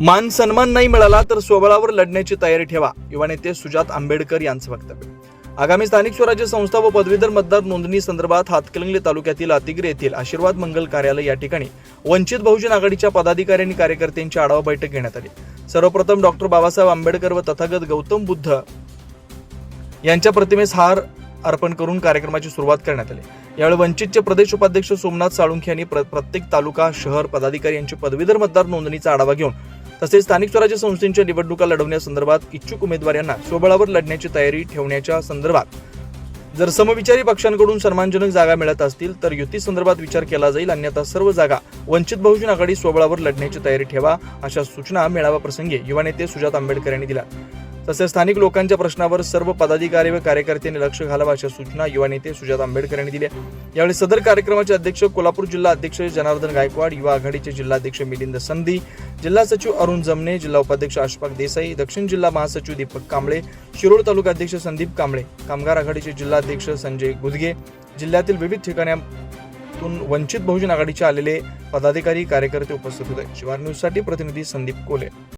मान सन्मान नाही मिळाला तर स्वबळावर लढण्याची तयारी ठेवा युवा नेते सुजात आंबेडकर यांचं वक्तव्य. आगामी स्थानिक स्वराज्य संस्था व पदवीधर मतदार नोंदणी संदर्भात हातकलंगले तालुक्यातील अतिग्रे येथील आशीर्वाद मंगल कार्यालय या ठिकाणी वंचित बहुजन आघाडीच्या पदाधिकारी आणि कार्यकर्त्यांची आढावा बैठक घेण्यात आली. सर्वप्रथम डॉक्टर बाबासाहेब आंबेडकर व तथागत गौतम बुद्ध यांच्या प्रतिमेस हार अर्पण करून कार्यक्रमाची सुरुवात करण्यात आली. यावेळी वंचितचे प्रदेश उपाध्यक्ष सोमनाथ साळुंखे यांनी प्र- प्रत्येक तालुका शहर पदाधिकारी यांची पदवीधर मतदार नोंदणीचा आढावा घेऊन तसेच स्थानिक स्वराज्य संस्थेच्या निवडणुका लढवण्यासंदर्भात इच्छुक उमेदवार यांना स्वबळावर लढण्याची तयारी ठेवण्याच्या संदर्भात. जर समविचारी पक्षांकडून सन्मानजनक जागा मिळत असतील तर युती संदर्भात विचार केला जाईल अन्यथा सर्व जागा वंचित बहुजन आघाडी स्वबळावर लढण्याची तयारी ठेवा अशा सूचना मेळावा प्रसंगी युवा नेते सुजात आंबेडकर यांनी दिल्या. तसेच स्थानिक लोकांच्या प्रश्नावर सर्व पदाधिकारी व कार्यकर्त्यांनी लक्ष घालावं अशा सूचना युवा नेते सुजात आंबेडकर यांनी दिल्या. यावेळी सदर कार्यक्रमाचे अध्यक्ष कोल्हापूर जिल्हा अध्यक्ष जनार्दन गायकवाड युवा आघाडीचे जिल्हाध्यक्ष मिलिंद संधी जिल्हा सचिव अरुण जमने जिल्हा उपाध्यक्ष अशफाक देसाई दक्षिण जिल्हा महासचिव दीपक कांबळे शिरोळ तालुका अध्यक्ष संदीप कांबळे कामगार आघाडीचे जिल्हाध्यक्ष संजय गुदगे जिल्ह्यातील विविध ठिकाणातून वंचित बहुजन आघाडीचे आलेले पदाधिकारी कार्यकर्ते उपस्थित होते. शिवार न्यूजसाठी प्रतिनिधी संदीप कोले.